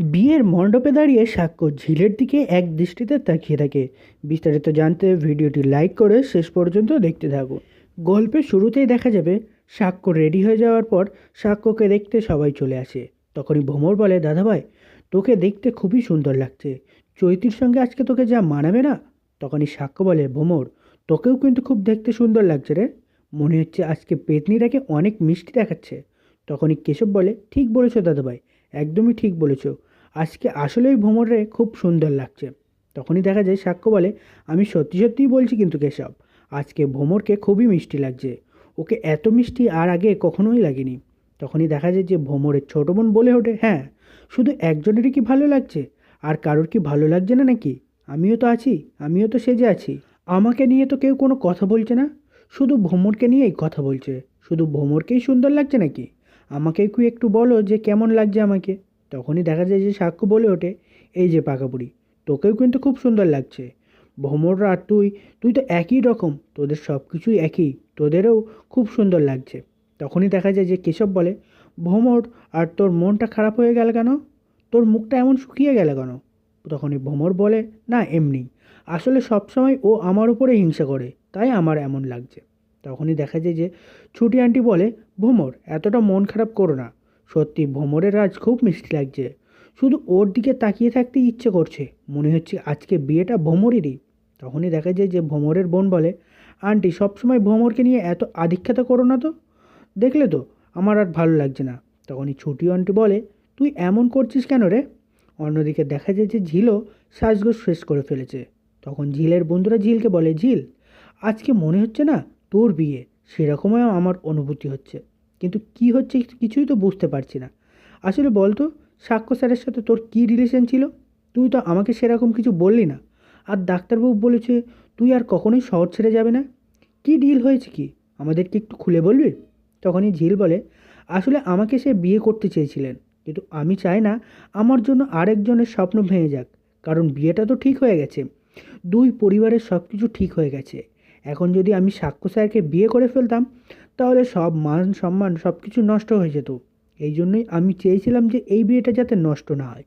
বিয়ের মণ্ডপে দাঁড়িয়ে সাক্ষ্য ঝিলের দিকে এক দৃষ্টিতে তাকিয়ে থাকে। বিস্তারিত জানতে ভিডিওটি লাইক করে শেষ পর্যন্ত দেখতে থাকুন। গল্পের শুরুতেই দেখা যাবে, সাক্ষ্য রেডি হয়ে যাওয়ার পর সাক্ষ্যকে দেখতে সবাই চলে আসে। তখনই ভ্রমর বলে, দাদাভাই, তোকে দেখতে খুবই সুন্দর লাগছে। চৈতির সঙ্গে আজকে তোকে যা মানাবে না? তখনই সাক্ষ্য বলে ভ্রমর তোকেও কিন্তু খুব দেখতে সুন্দর লাগছে রে। মনে হচ্ছে আজকে পেতনিটাকে অনেক মিষ্টি দেখাচ্ছে। তখনই কেশব বলে, ঠিক বলেছ দাদাভাই, একদমই ঠিক বলেছ। আজকে আসলেই ভ্রমরে খুব সুন্দর লাগছে। তখনই দেখা যায় সাক্ষ্য বলে, আমি সত্যি সত্যিই বলছি কিন্তু কেশব, আজকে ভ্রমরকে খুবই মিষ্টি লাগছে। ওকে এত মিষ্টি আর আগে কখনোই লাগেনি। তখনই দেখা যায় যে ভ্রমরের ছোটো বোন বলে ওঠে হ্যাঁ শুধু একজনেরই কি ভালো লাগছে? আর কারোর কি ভালো লাগছে না নাকি? আমিও তো আছি, আমিও তো সেজে আছি। আমাকে নিয়ে তো কেউ কোনো কথা বলছে না। শুধু ভ্রমরকে নিয়েই কথা বলছে। শুধু ভ্রমরকেই সুন্দর লাগছে নাকি? আমাকে একটু বলো যে কেমন লাগছে আমাকে? তখনই দেখা যায় যে সাক্ষ্য বলে ওঠে, এই যে পাকাপুরি তোকেও কিন্তু খুব সুন্দর লাগছে। ভ্রমররা আর তুই তুই তো একই রকম, তোদের সব কিছুই একই, তোদেরও খুব সুন্দর লাগছে। তখনই দেখা যায় যে কেশব বলে ভ্রমর আর তোর মনটা খারাপ হয়ে গেল কেন? তোর মুখটা এমন শুকিয়ে গেল কেন? তখনই ভ্রমর বলে, না, এমনি। আসলে সবসময় ও আমার উপরে হিংসা করে, তাই আমার এমন লাগছে। তখনই দেখা যায় যে ছুটি আন্টি বলে ভ্রমর এতটা মন খারাপ করো না। সত্যি ভ্রমরের আজ খুব মিষ্টি লাগছে। শুধু ওর দিকে তাকিয়ে থাকতে ইচ্ছে করছে। মনে হচ্ছে আজকে বিয়েটা ভ্রমরেরই তখনই দেখা যায় যে ভ্রমরের বোন বলে, আন্টি, সবসময় ভ্রমরকে নিয়ে এত আধিক্ষেত করো না তো। দেখলে তো, আমার আর ভালো লাগছে না। তখনই ছুটি আন্টি বলে, তুই এমন করছিস কেন রে? অন্যদিকে দেখা যায় যে ঝিলও সাজগোজ শেষ করে ফেলেছে। তখন ঝিলের বন্ধুরা ঝিলকে বলে, ঝিল, আজকে মনে হচ্ছে না তোর বিয়ে? সেরকমই আমার অনুভূতি হচ্ছে। কিন্তু কি হচ্ছে কিছুই তো বুঝতে পারছি না। আসলে বলতো, সাক্ষ্য স্যারের সাথে তোর কী রিলেশন ছিল? তুই তো আমাকে সেরকম কিছু বললি না। আর ডাক্তারবাবু বলেছে, তুই আর কখনোই শহর ছেড়ে যাবে না। কী ডিল হয়েছে কি? আমাদেরকে একটু খুলে বলবি? তখনই ঝিল বলে, আসলে আমাকে সে বিয়ে করতে চেয়েছিলেন, কিন্তু আমি চাই না আমার জন্য আরেকজনের স্বপ্ন ভেঙে যাক, কারণ বিয়েটা তো ঠিক হয়ে গেছে। দুই পরিবারের সব কিছু ঠিক হয়ে গেছে। এখন যদি আমি সাক্ষ্য স্যারকে বিয়ে করে ফেলতাম তাহলে সব মান, সম্মান সব কিছু নষ্ট হয়ে যেত। এই জন্যই আমি চেয়েছিলাম যে এই বিয়েটা যাতে নষ্ট না হয়।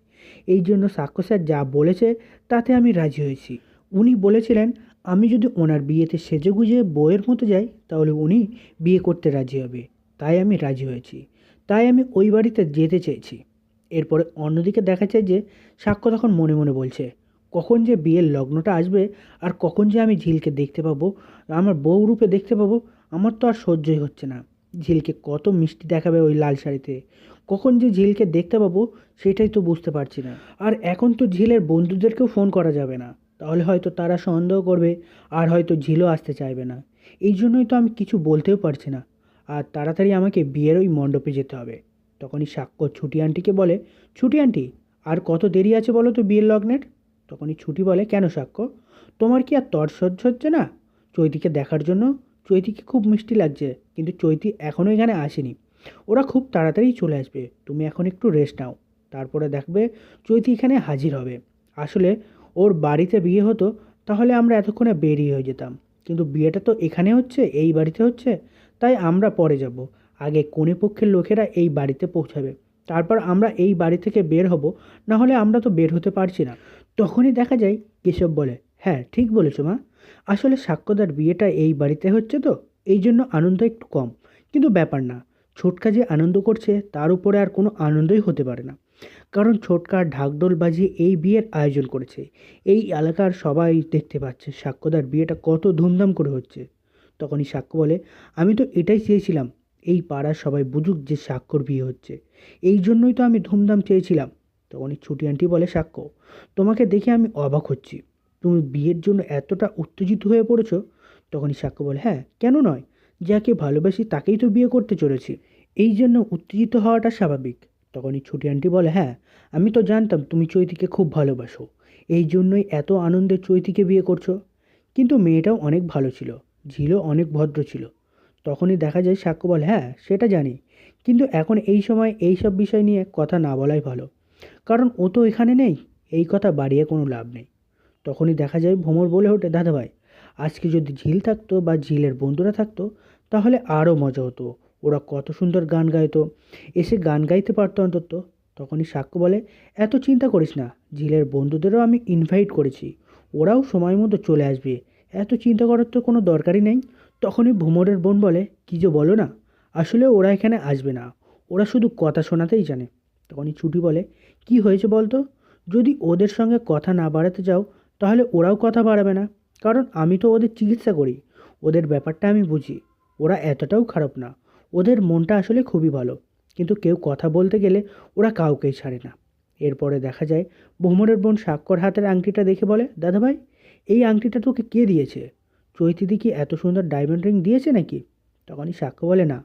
এই জন্য সাক্ষ্য স্যার যা বলেছে তাতে আমি রাজি হয়েছি। উনি বলেছিলেন, আমি যদি ওনার বিয়েতে সেজে গুজে বইয়ের মতো যাই, তাহলে উনি বিয়ে করতে রাজি হবে। তাই আমি রাজি হয়েছি। তাই আমি ওই বাড়িতে যেতে চেয়েছি। এরপরে অন্যদিকে দেখা যায় যে সাক্ষ্য তখন মনে মনে বলছে, কখন যে বিয়ের লগ্নটা আসবে আর কখন যে আমি ঝিলকে দেখতে পাবো, আমার বউ রূপে দেখতে পাবো আমার তো আর সহ্যই হচ্ছে না। ঝিলকে কত মিষ্টি দেখাবে ওই লাল শাড়িতে। কখন যে ঝিলকে দেখতে পাবো, সেটাই তো বুঝতে পারছি না। আর এখন তো ঝিলের বন্ধুদেরকেও ফোন করা যাবে না। তাহলে হয়তো তারা সন্দেহ করবে, আর হয়তো ঝিলও আসতে চাইবে না। এই জন্যই তো আমি কিছু বলতেও পারছি না। আর তাড়াতাড়ি আমাকে বিয়ের ওই মণ্ডপে যেতে হবে। তখনই সাক্ষ্য ছুটি আন্টিকে বলে, ছুটি আন্টি, আর কত দেরি আছে বলো তো বিয়ের লগ্নের? তখনই ছুটি বলে, কেন সাক্ষ্য? তোমার কি আর তর সহ্য হচ্ছে না? চৈতিকে দেখার জন্য চৈতিকে খুব মিষ্টি লাগছে, কিন্তু চৈতি এখনও এখানে আসেনি। ওরা খুব তাড়াতাড়ি চলে আসবে, তুমি এখন একটু রেস্ট নাও। তারপরে দেখবে চৈতি এখানে হাজির হবে। আসলে ওর বাড়িতে বিয়ে হতো, তাহলে আমরা এতক্ষণে বেরিয়ে হয়ে যেতাম। কিন্তু বিয়েটা তো এখানে হচ্ছে, এই বাড়িতে হচ্ছে, তাই আমরা পরে যাব। আগে কোনে পক্ষের লোকেরা এই বাড়িতে পৌঁছাবে। তারপর আমরা এই বাড়ি থেকে বের হব না হলে আমরা তো বের হতে পারছি না। তখনই দেখা যায় কেশব বলে হ্যাঁ ঠিক বলেছ মা। আসলে সাক্ষ্যদার বিয়েটা এই বাড়িতে হচ্ছে তো, এই জন্য আনন্দ একটু কম। কিন্তু ব্যাপার না, ছোটকা যে আনন্দ করছে, তার উপরে আর কোনো আনন্দই হতে পারে না। কারণ ছোটকা ঢাকডোল বাজিয়ে এই বিয়ের আয়োজন করেছে। এই এলাকার সবাই দেখতে পাচ্ছে সাক্ষ্যদার বিয়েটা কত ধুমধাম করে হচ্ছে। তখনই সাক্ষ্য বলে, আমি তো এটাই চেয়েছিলাম, এই পাড়ার সবাই বুঝুক যে সাক্ষর বিয়ে হচ্ছে। এই জন্যই তো আমি ধুমধাম চেয়েছিলাম। তখনই ছুটি আন্টি বলে, সাক্ষ্য, তোমাকে দেখে আমি অবাক হচ্ছি। তুমি বিয়ের জন্য এতটা উত্তেজিত হয়ে পড়েছো? তখনই সাক্ষ্য বলে হ্যাঁ কেন নয়? যাকে ভালোবাসি তাকেই তো বিয়ে করতে চলেছি। এই জন্য উত্তেজিত হওয়াটা স্বাভাবিক। তখনই ছুটি আন্টি বলে হ্যাঁ আমি তো জানতাম তুমি চৈতিকে খুব ভালোবাসো। এই জন্যই এত আনন্দে চৈতিকে বিয়ে করছ। কিন্তু মেয়েটাও অনেক ভালো ছিল, ঝিলও অনেক ভদ্র ছিল। তখনই দেখা যায় সাক্ষ্য বলে হ্যাঁ সেটা জানি। কিন্তু এখন এই সময় এই সব বিষয় নিয়ে কথা না বলাই ভালো। কারণ ও তো এখানে নেই। এই কথা বাড়িয়ে কোনো লাভ নেই। তখনই দেখা যায় ভ্রমর বলে ওঠে, দাদাভাই, আজকে যদি ঝিল থাকতো বা ঝিলের বন্ধুরা থাকতো, তাহলে আরও মজা হতো। ওরা কত সুন্দর গান গাইতো। এসে গান গাইতে পারতো অন্তত। তখনই সাক্ষ্য বলে, এত চিন্তা করিস না, ঝিলের বন্ধুদেরও আমি ইনভাইট করেছি। ওরাও সময় মতো চলে আসবে। এত চিন্তা করার তো কোনো দরকারই নেই। তখনই ভ্রমরের বোন বলে, কী যে বলো না, আসলে ওরা এখানে আসবে না। ওরা শুধু কথা শোনাতেই জানে। তখনই ছুটি বলে, কি হয়েছে বলতো? যদি ওদের সঙ্গে কথা না বাড়াতে যাও তাহলে ওরাও কথা বাড়াবে না। কারণ আমি তো ওদের চিকিৎসা করি। ওদের ব্যাপারটা আমি বুঝি। ওরা এতটাও খারাপ না। ওদের মনটা আসলে খুবই ভালো। কিন্তু কেউ কথা বলতে গেলে ওরা কাউকেই ছাড়ে না। এরপরে দেখা যায় ভ্রমরের বোন স্বাক্ষর হাতের আংটিটা দেখে বলে, দাদাভাই, এই আংটিটা তোকে কে দিয়েছে? চৈতিদি কি এত সুন্দর ডায়মন্ড রিং দিয়েছে নাকি? তখনই সাক্ষ্য বলে, না,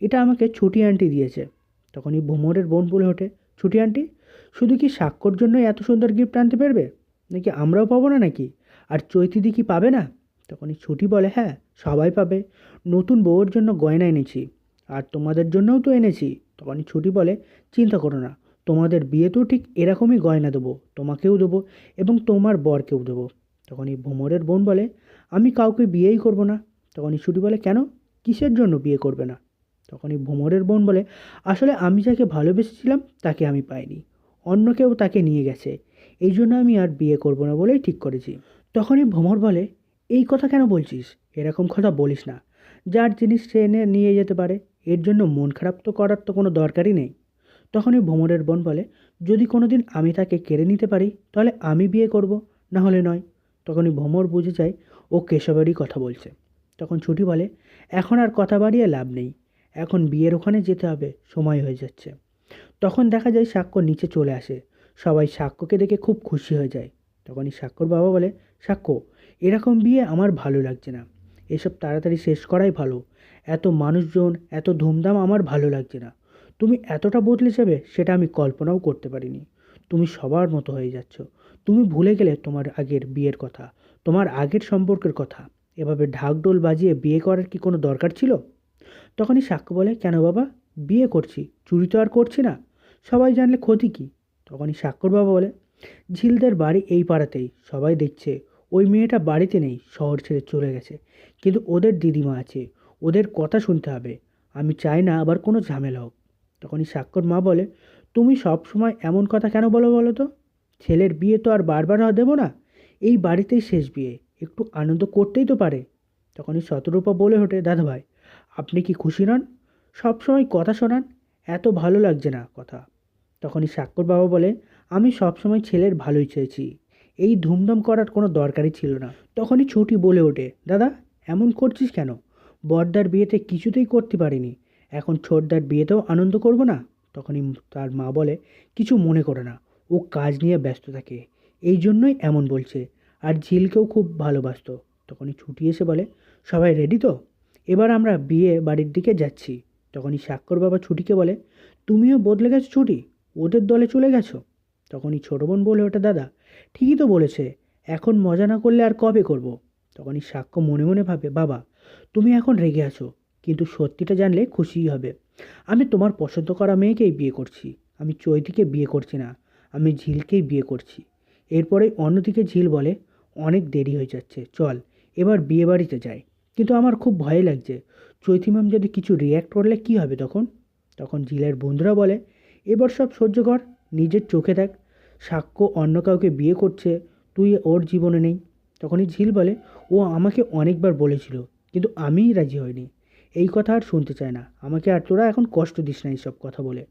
এটা আমাকে ছুটি আন্টি দিয়েছে। তখনই ভ্রমরের বোন বলে ওঠে, ছুটি আন্টি, শুধু কি স্বাক্ষর জন্য এত সুন্দর গিফট আনতে পারবে? নাকি আমরাও পাবো না নাকি? আর চৈতিদি কি পাবে না? তখনই ছুটি বলে হ্যাঁ সবাই পাবে। নতুন বউয়ের জন্য গয়না এনেছি। আর তোমাদের জন্যও তো এনেছি। তখনই ছুটি বলে, চিন্তা করো না, তোমাদের বিয়েতেও ঠিক এরকমই গয়না দেবো। তোমাকেও দেবো এবং তোমার বরকেও দেবো। তখনই ভোমরের বোন বলে, আমি কাউকে বিয়েই করব না। তখনই ছুটি বলে, কেন? কিসের জন্য বিয়ে করবে না? তখনই ভোমরের বোন বলে, আসলে আমি যাকে ভালোবেসেছিলাম তাকে আমি পাইনি। অন্য কেউ তাকে নিয়ে গেছে। এই জন্য আমি আর বিয়ে করব না বলেই ঠিক করেছি। তখনই ভ্রমর বলে, এই কথা কেন বলছিস? এরকম কথা বলিস না। যার জিনিস সে এনে নিয়ে যেতে পারে, এর জন্য মন খারাপ তো করার তো কোনো দরকারই নেই। তখনই ভ্রমরের বোন বলে, যদি কোনো দিন আমি তাকে কেড়ে নিতে পারি, তাহলে আমি বিয়ে করব, না হলে নয়। তখনই ভ্রমর বুঝে যায়, ও কেশবেরই কথা বলছে। তখন ছুটি বলে, এখন আর কথা বাড়িয়ে লাভ নেই। এখন বিয়ের ওখানে যেতে হবে, সময় হয়ে যাচ্ছে। তখন দেখা যায় সাক্ষ্য নিচে চলে আসে। সবাই সাক্ষ্যকে দেখে খুব খুশি হয়ে যায়। তখনই সাক্ষ্যর বাবা বলে, সাক্ষ্য, এরকম বিয়ে আমার ভালো লাগছে না। এসব তাড়াতাড়ি শেষ করাই ভালো। এত মানুষজন, এত ধুমধাম আমার ভালো লাগছে না। তুমি এতটা বদলে যাবে সেটা আমি কল্পনাও করতে পারিনি। তুমি সবার মতো হয়ে যাচ্ছ। তুমি ভুলে গেলে তোমার আগের বিয়ের কথা, তোমার আগের সম্পর্কের কথা। এভাবে ঢাকডোল বাজিয়ে বিয়ে করার কি কোনো দরকার ছিল? তখনই সাক্ষ্য বলে, কেন বাবা? বিয়ে করছি, চুরি তো আর করছি না। সবাই জানলে ক্ষতি কী? তখনই সাক্ষর বাবা বলে, ঝিলদের বাড়ি এই পাড়াতেই। সবাই দেখছে, ওই মেয়েটা বাড়িতে নেই, শহর ছেড়ে চলে গেছে। কিন্তু ওদের দিদিমা আছে, ওদের কথা শুনতে হবে। আমি চাই না আবার কোনো ঝামেলা হোক। তখনই সাক্ষর মা বলে, তুমি সব সময় এমন কথা কেন বলো বলো তো? ছেলের বিয়ে তো আর বারবার দেবো না। এই বাড়িতেই শেষ বিয়ে, একটু আনন্দ করতেই তো পারে। তখনই শতরূপা বলে ওঠে, দাদাভাই, আপনি কি খুশি নন? সবসময় কথা শোনান, এত ভালো লাগছে না কথা। তখনই সাক্ষর বাবা বলে আমি সবসময় ছেলের ভালোই চেয়েছি। এই ধুমধাম করার কোনো দরকারই ছিল না। তখনই ছুটি বলে ওঠে, দাদা, এমন করছিস কেন? বড়দার বিয়েতে কিছুতেই করতে পারিনি। এখন ছোটদার বিয়েতেও আনন্দ করব না? তখনই তার মা বলে, কিছু মনে করে না। ও কাজ নিয়ে ব্যস্ত থাকে। এই জন্যই এমন বলছে। আর ঝিলকেও খুব ভালোবাসতো। তখনই ছুটি এসে বলে, সবাই রেডি তো? এবার আমরা বিয়ে বাড়ির দিকে যাচ্ছি। তখনই স্বাক্ষর বাবা ছুটিকে বলে, তুমিও বদলে গেছো ছুটি? ওদের দলে চলে গেছো? তখনই ছোটো বোন বলে ওটা দাদা, ঠিকই তো বলেছে, এখন মজা না করলে আর কবে করব। তখনই সাক্ষ্য মনে মনে ভাবে, বাবা, তুমি এখন রেগে আছো, কিন্তু সত্যিটা জানলে খুশিই হবে। আমি তোমার পছন্দ করা মেয়েকেই বিয়ে করছি, আমি চৈতিকে বিয়ে করছি না, আমি ঝিলকেই বিয়ে করছি। এরপরে অন্যদিকে ঝিল বলে, অনেক দেরি হয়ে যাচ্ছে, চল, এবার বিয়ে বাড়িতে যাই। কিন্তু আমার খুব ভয় লাগছে চৈতি ম্যাম যদি কিছু রিয়্যাক্ট করলে কী হবে তখন? তখন ঝিলের বন্ধুরা বলে এবার সব সহ্য কর, নিজের চোখে দেখ। সাক্ষ্য অন্য কাউকে বিয়ে করছে, তুই ওর জীবনে নেই। তখনই ঝিল বলে, ও আমাকে অনেকবার বলেছিল, কিন্তু আমিই রাজি হইনি। এই কথা আর শুনতে চায় না। আমাকে আর তোরা এখন কষ্ট দিস না এইসব কথা বলে।